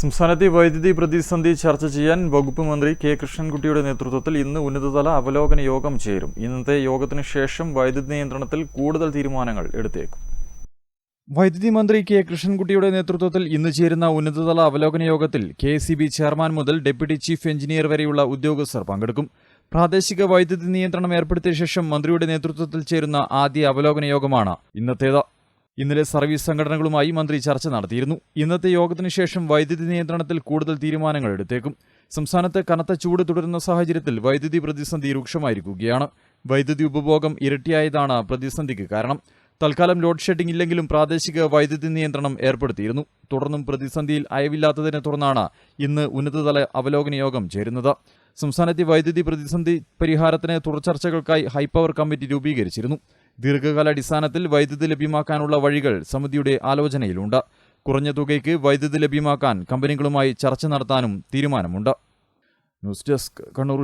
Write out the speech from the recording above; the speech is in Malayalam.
സംസ്ഥാനത്തെ വൈദ്യുതി പ്രതിസന്ധി ചർച്ച ചെയ്യാൻ വകുപ്പ് മന്ത്രി കെ കൃഷ്ണൻകുട്ടിയുടെ നേതൃത്വത്തിൽ ഇന്ന് ഉന്നതതല അവലോകന യോഗം ചേരും. ഇന്നത്തെ യോഗത്തിന് ശേഷം വൈദ്യുതി നിയന്ത്രണത്തിൽ കൂടുതൽ തീരുമാനങ്ങൾ എടുത്തേക്കും. വൈദ്യുതി മന്ത്രി കെ കൃഷ്ണൻകുട്ടിയുടെ നേതൃത്വത്തിൽ ഇന്ന് ചേരുന്ന ഉന്നതതല അവലോകന യോഗത്തിൽ കെ സി ബി ചെയർമാൻ മുതൽ ഡെപ്യൂട്ടി ചീഫ് എഞ്ചിനീയർ വരെയുള്ള ഉദ്യോഗസ്ഥർ പങ്കെടുക്കും. പ്രാദേശിക വൈദ്യുതി നിയന്ത്രണം ഏർപ്പെടുത്തിയ ശേഷം മന്ത്രിയുടെ നേതൃത്വത്തിൽ ചേരുന്ന ആദ്യ അവലോകന യോഗമാണ് ഇന്നത്തേത്. ഇന്നലെ സർവീസ് സംഘടനകളുമായി മന്ത്രി ചർച്ച നടത്തിയിരുന്നു. ഇന്നത്തെ യോഗത്തിന് ശേഷം വൈദ്യുതി നിയന്ത്രണത്തിൽ കൂടുതൽ തീരുമാനങ്ങൾ എടുത്തേക്കും. സംസ്ഥാനത്ത് കനത്ത ചൂട് തുടരുന്ന സാഹചര്യത്തിൽ വൈദ്യുതി പ്രതിസന്ധി രൂക്ഷമായിരിക്കുകയാണ്. വൈദ്യുതി ഉപഭോഗം ഇരട്ടിയായതാണ് പ്രതിസന്ധിക്ക് കാരണം. തൽക്കാലം ലോഡ് ഷെഡിംഗ് ഇല്ലെങ്കിലും പ്രാദേശിക വൈദ്യുതി നിയന്ത്രണം ഏർപ്പെടുത്തിയിരുന്നു. തുടർന്നും പ്രതിസന്ധിയിൽ അയവില്ലാത്തതിനെ തുടർന്നാണ് ഇന്ന് ഉന്നതതല അവലോകന യോഗം ചേരുന്നത്. സംസ്ഥാനത്തെ വൈദ്യുതി പ്രതിസന്ധി പരിഹാരത്തിന് തുടർചർച്ചകൾക്കായി ഹൈപ്പവർ കമ്മിറ്റി രൂപീകരിച്ചിരുന്നു. ദീർഘകാലാടിസ്ഥാനത്തിൽ വൈദ്യുതി ലഭ്യമാക്കാനുള്ള വഴികൾ സമിതിയുടെ ആലോചനയിലുണ്ട്. കുറഞ്ഞ തുകയ്ക്ക് വൈദ്യുതി ലഭ്യമാക്കാൻ കമ്പനികളുമായി ചർച്ച നടത്താനും തീരുമാനമുണ്ട്. News desk Kannur